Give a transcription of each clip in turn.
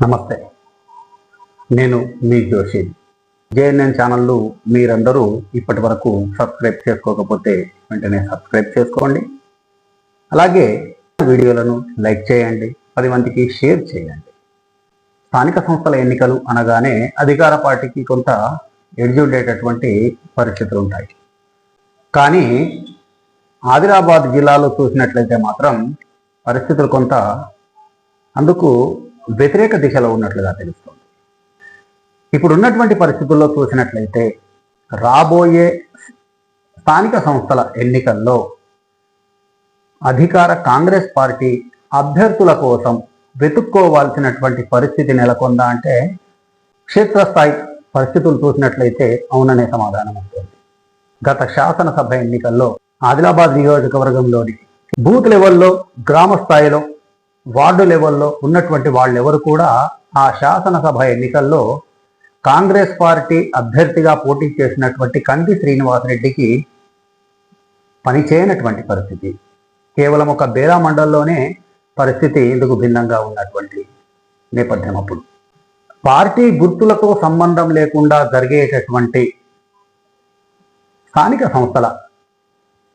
నమస్తే. నేను మీ జోషి. జేఎన్ఎన్ ఛానల్ను మీరందరూ ఇప్పటి వరకు సబ్స్క్రైబ్ చేసుకోకపోతే వెంటనే సబ్స్క్రైబ్ చేసుకోండి. అలాగే వీడియోలను లైక్ చేయండి పది మందికి షేర్ చేయండి. స్థానిక సంస్థల ఎన్నికలు అనగానే అధికార పార్టీకి కొంత ఎడ్జుండేటటువంటి పరిస్థితులు ఉంటాయి. కానీ ఆదిలాబాద్ జిల్లాలో చూసినట్లయితే మాత్రం పరిస్థితులు కొంత అందుకు వ్యతిరేక దిశలో ఉన్నట్లుగా తెలుస్తుంది. ఇప్పుడు ఉన్నటువంటి పరిస్థితుల్లో చూసినట్లయితే రాబోయే స్థానిక సంస్థల ఎన్నికల్లో అధికార కాంగ్రెస్ పార్టీ అభ్యర్థుల కోసం వెతుక్కోవాల్సినటువంటి పరిస్థితి నెలకొందా అంటే క్షేత్రస్థాయి పరిస్థితులు చూసినట్లయితే అవుననే సమాధానం ఉంటుంది గత శాసనసభ ఎన్నికల్లో ఆదిలాబాద్ నియోజకవర్గంలోని బూత్ లెవెల్లో గ్రామ స్థాయిలో వార్డు లెవెల్లో ఉన్నటువంటి వాళ్ళెవరు కూడా ఆ శాసనసభ ఎన్నికల్లో కాంగ్రెస్ పార్టీ అభ్యర్థిగా పోటీ చేసినటువంటి కంది శ్రీనివాసరెడ్డికి పనిచేయనటువంటి పరిస్థితి. కేవలం ఒక బేరా మండలంలోనే పరిస్థితి ఇందుకు భిన్నంగా ఉన్నటువంటి నేపథ్యం అప్పుడు. పార్టీ గుర్తులతో సంబంధం లేకుండా జరిగేటటువంటి స్థానిక సంస్థల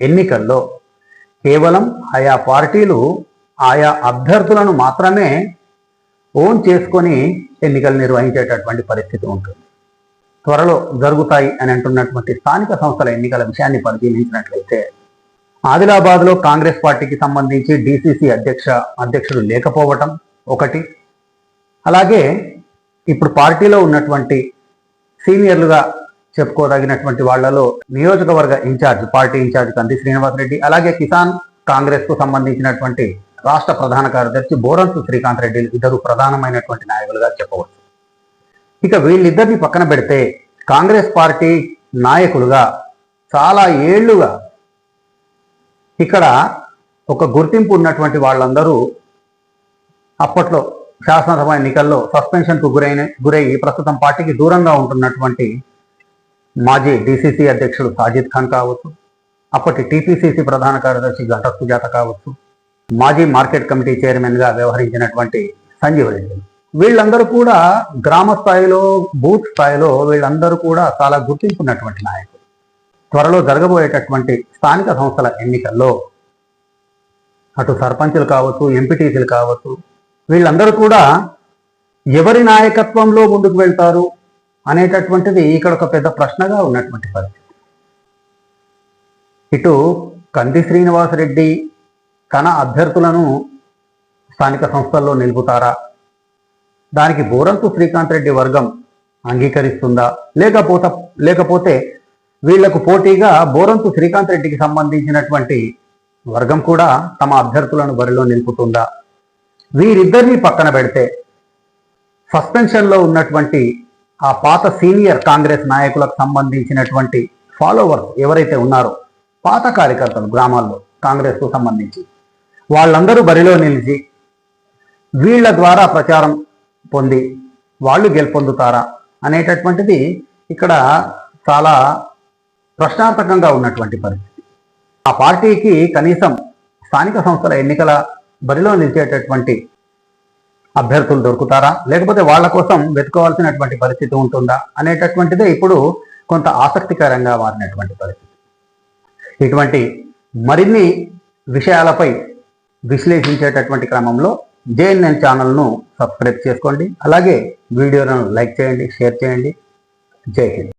ఎన్నికల్లో కేవలం ఆయా పార్టీలు ఆయా అభ్యర్థులను మాత్రమే ఓన్ చేసుకొని ఎన్నికలు నిర్వహించేటటువంటి పరిస్థితి ఉంటుంది. త్వరలో జరుగుతాయి అని అంటున్నటువంటి స్థానిక సంస్థల ఎన్నికల విషయాన్ని పరిశీలించినట్లయితే ఆదిలాబాద్లో కాంగ్రెస్ పార్టీకి సంబంధించి డీసీసీ అధ్యక్ష అధ్యక్షుడు లేకపోవటం ఒకటి. అలాగే ఇప్పుడు పార్టీలో ఉన్నటువంటి సీనియర్లుగా చెప్పుకోదగినటువంటి వాళ్ళలో నియోజకవర్గ ఇన్ఛార్జ్ పార్టీ ఇన్ఛార్జ్ కంది శ్రీనివాసరెడ్డి అలాగే కిసాన్ కాంగ్రెస్కు సంబంధించినటువంటి రాష్ట్ర ప్రధాన కార్యదర్శి బోరంతు శ్రీకాంత్ రెడ్డి ఇద్దరు ప్రధానమైనటువంటి నాయకులుగా చెప్పవచ్చు. ఇక వీళ్ళిద్దరిని పక్కన పెడితే కాంగ్రెస్ పార్టీ నాయకులుగా చాలా ఏళ్ళుగా ఇక్కడ ఒక గుర్తింపు ఉన్నటువంటి వాళ్ళందరూ అప్పట్లో శాసనసభ ఎన్నికల్లో సస్పెన్షన్కు గురైన గురయ్యి ప్రస్తుతం పార్టీకి దూరంగా ఉంటున్నటువంటి మాజీ డిసిసి అధ్యక్షుడు సాజిద్ ఖాన్ కావచ్చు అప్పటి టీపీసీసీ ప్రధాన కార్యదర్శి గంట సుజాత కావచ్చు మాజీ మార్కెట్ కమిటీ చైర్మన్గా వ్యవహరించినటువంటి సంజీవ్ రెడ్డి. వీళ్ళందరూ కూడా గ్రామ స్థాయిలో బూత్ స్థాయిలో వీళ్ళందరూ కూడా చాలా గుర్తింపున్నటువంటి నాయకులు. త్వరలో జరగబోయేటటువంటి స్థానిక సంస్థల ఎన్నికల్లో అటు సర్పంచులు కావచ్చు ఎంపీటీసీలు కావచ్చు వీళ్ళందరూ కూడా ఎవరి నాయకత్వంలో ముందుకు వెళ్తారు అనేటటువంటిది ఇక్కడ ఒక పెద్ద ప్రశ్నగా ఉన్నటువంటి పరిస్థితి. ఇటు కంది శ్రీనివాసరెడ్డి తన అభ్యర్థులను స్థానిక సంస్థల్లో నిలుపుతారా? దానికి బోరంతు శ్రీకాంత్ రెడ్డి వర్గం అంగీకరిస్తుందా? లేకపోతే లేకపోతే వీళ్ళకు పోటీగా బోరంతు శ్రీకాంత్ రెడ్డికి సంబంధించినటువంటి వర్గం కూడా తమ అభ్యర్థులను బరిలో నిలుపుతుందా? వీరిద్దరిని పక్కన పెడితే సస్పెన్షన్లో ఉన్నటువంటి ఆ పాత సీనియర్ కాంగ్రెస్ నాయకులకు సంబంధించినటువంటి ఫాలోవర్స్ ఎవరైతే ఉన్నారో పాత కార్యకర్తలు గ్రామాల్లో కాంగ్రెస్కు సంబంధించి వాళ్ళందరూ బరిలో నిలిచి వీళ్ళ ద్వారా ప్రచారం పొంది వాళ్ళు గెలుపొందుతారా అనేటటువంటిది ఇక్కడ చాలా ప్రశ్నార్థకంగా ఉన్నటువంటి పరిస్థితి. ఆ పార్టీకి కనీసం స్థానిక సంస్థల ఎన్నికల బరిలో నిలిచేటటువంటి అభ్యర్థులు దొరుకుతారా? లేకపోతే వాళ్ళ కోసం వెతుకోవాల్సినటువంటి పరిస్థితి ఉంటుందా? అనేటటువంటిదే ఇప్పుడు కొంత ఆసక్తికరంగా మారినటువంటి పరిస్థితి. ఇటువంటి మరిన్ని విషయాలపై విశ్లేషించేటటువంటి క్రమంలో జేఎన్ఎన్ ఛానల్ను సబ్స్క్రైబ్ చేసుకోండి. అలాగే వీడియోలను లైక్ చేయండి షేర్ చేయండి. జై హింద్.